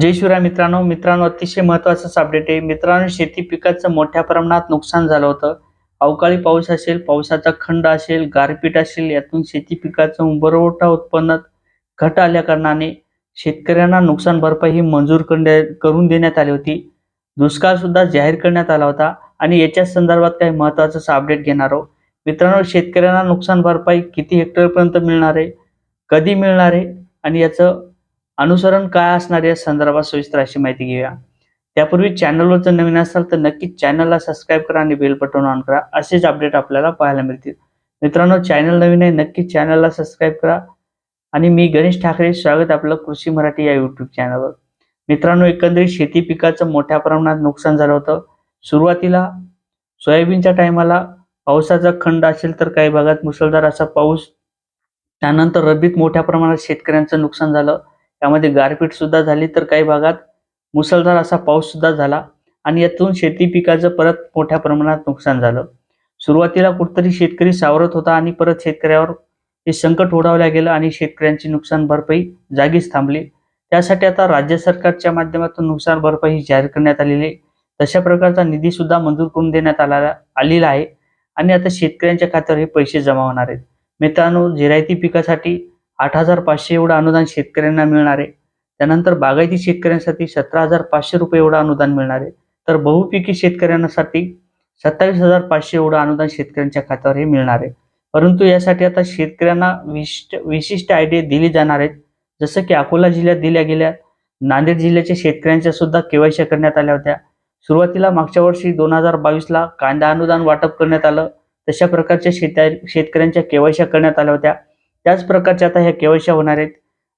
जय शिवराय मित्रांनो. मित्रांनो अतिशय महत्वाचंच अपडेट आहे. मित्रांनो शेती पिकाचं मोठ्या प्रमाणात नुकसान झालं होतं. अवकाळी पाऊस असेल पावसाचा खंड असेल गारपीट असेल यातून शेती पिकाचं उंबरवटा उत्पन्नात घट आल्या कारणाने शेतकऱ्यांना नुकसान भरपाई ही मंजूर करण्या- करून देण्यात आली होती. दुष्काळ सुद्धा जाहीर करण्यात आला होता. आणि याच्या संदर्भात काही महत्वाचं अपडेट घेणार आहोत. मित्रांनो शेतकऱ्यांना नुकसान भरपाई किती हेक्टरपर्यंत मिळणार आहे? कधी मिळणार आहे? आणि याचं अनुसरण काय असणार या संदर्भात सविस्तर अशी माहिती घेऊया. त्यापूर्वी चॅनलवर जर नवीन असाल तर नक्कीच चॅनलला सबस्क्राईब करा आणि बेल बटन ऑन करा. असेच अपडेट आपल्याला पाहायला मिळतील. मित्रांनो चॅनल नवीन आहे नक्कीच चॅनलला सबस्क्राईब करा. आणि मी गणेश ठाकरे स्वागत आपलं कृषी मराठी या युट्यूब चॅनलवर मित्रांनो एकंदरीत शेती पिकाचं मोठ्या प्रमाणात नुकसान झालं होतं. सुरुवातीला सोयाबीनच्या टायमाला पावसाचा खंड असेल तर काही भागात मुसळधार असा पाऊस. त्यानंतर रब्बीत मोठ्या प्रमाणात शेतकऱ्यांचं नुकसान झालं. त्यामध्ये गारपीट सुद्धा झाली तर काही भागात मुसळधार असा पाऊस सुद्धा झाला आणि यातून शेती पिकाचं परत मोठ्या प्रमाणात नुकसान झालं. सुरुवातीला कुठतरी शेतकरी सावरत होता आणि परत शेतकऱ्यावर हे संकट ओढावल्या गेलं आणि शेतकऱ्यांची नुकसान भरपाई जागीच थांबली. त्यासाठी आता राज्य सरकारच्या माध्यमातून नुकसान भरपाई जाहीर करण्यात आलेली आहे. तशा प्रकारचा निधी सुद्धा मंजूर करून देण्यात आला आलेला आहे. आणि आता शेतकऱ्यांच्या खात्यावर हे पैसे जमा होणार आहेत. मित्रांनो जिरायती पिकासाठी आठ हजार पाचशे एवढं अनुदान शेतकऱ्यांना मिळणार. आहे त्यानंतर बागायती शेतकऱ्यांसाठी सतरा हजार पाचशे रुपये एवढं अनुदान मिळणार. आहे तर बहुपिकी शेतकऱ्यांसाठी सत्तावीस हजार पाचशे एवढं अनुदान शेतकऱ्यांच्या खात्यावर हे मिळणार. आहे परंतु यासाठी आता शेतकऱ्यांना विशिष्ट विशिष्ट आयडिया दिली जाणार आहेत. जसं की अकोला जिल्ह्यात दिल्या गेल्या नांदेड जिल्ह्याच्या शेतकऱ्यांच्या सुद्धा केवायसी करण्यात आल्या होत्या. सुरुवातीला मागच्या वर्षी दोन हजार बावीसला कांदा अनुदान वाटप करण्यात आलं. तशा प्रकारच्या शेत शेतकऱ्यांच्या केवायश्या करण्यात आल्या होत्या. त्याच प्रकारच्या आता ह्या केवायशा होणार आहेत.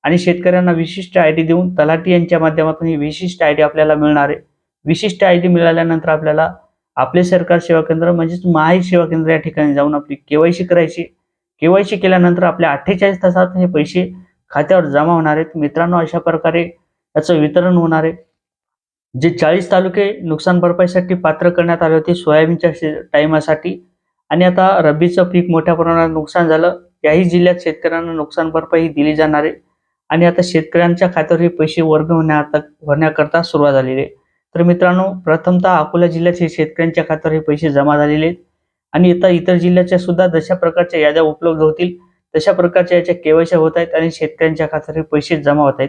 आणि शेतकऱ्यांना विशिष्ट आय डी देऊन तलाठी यांच्या माध्यमातून ही विशिष्ट आय डी आपल्याला मिळणार आहे. विशिष्ट आय डी मिळाल्यानंतर आपल्याला आपले सरकार सेवा केंद्र म्हणजेच महाई सेवा केंद्र या ठिकाणी जाऊन आपली केवायसी करायची. केवायसी केल्यानंतर आपल्या अठ्ठेचाळीस तासात हे पैसे खात्यावर जमा होणार आहेत. मित्रांनो अशा प्रकारे याचं वितरण होणार आहे. जे चाळीस तालुके नुकसान भरपाईसाठी पात्र करण्यात आले होते सोयाबीनच्या टायमासाठी. आणि आता रब्बीचं पीक मोठ्या प्रमाणात नुकसान झालं. याही जिल्ह्यात शेतकऱ्यांना नुकसान भरपाई दिली जाणार आहे. आणि आता शेतकऱ्यांच्या खात्यावर हे पैसे वर्ग होण्या होण्याकरता सुरुवात झालेली आहे. तर मित्रांनो प्रथमतः अकोला जिल्ह्यात हे शेतकऱ्यांच्या खात्यावर हे पैसे जमा झालेले आहेत. आणि आता इतर जिल्ह्याच्या सुद्धा जशा प्रकारच्या याद्या उपलब्ध होतील तशा प्रकारच्या याच्या केवायच्या होत आहेत आणि शेतकऱ्यांच्या खात्यावर हे पैसे जमा होत आहेत.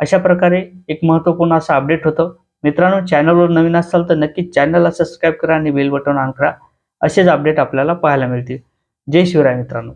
अशा प्रकारे एक महत्त्वपूर्ण असं अपडेट होतं. मित्रांनो चॅनलवर नवीन असाल तर नक्कीच चॅनलला सबस्क्राईब करा आणि बेल बटन ऑन करा. असेच अपडेट आपल्याला पाहायला मिळतील. जय शिवराय मित्रांनो.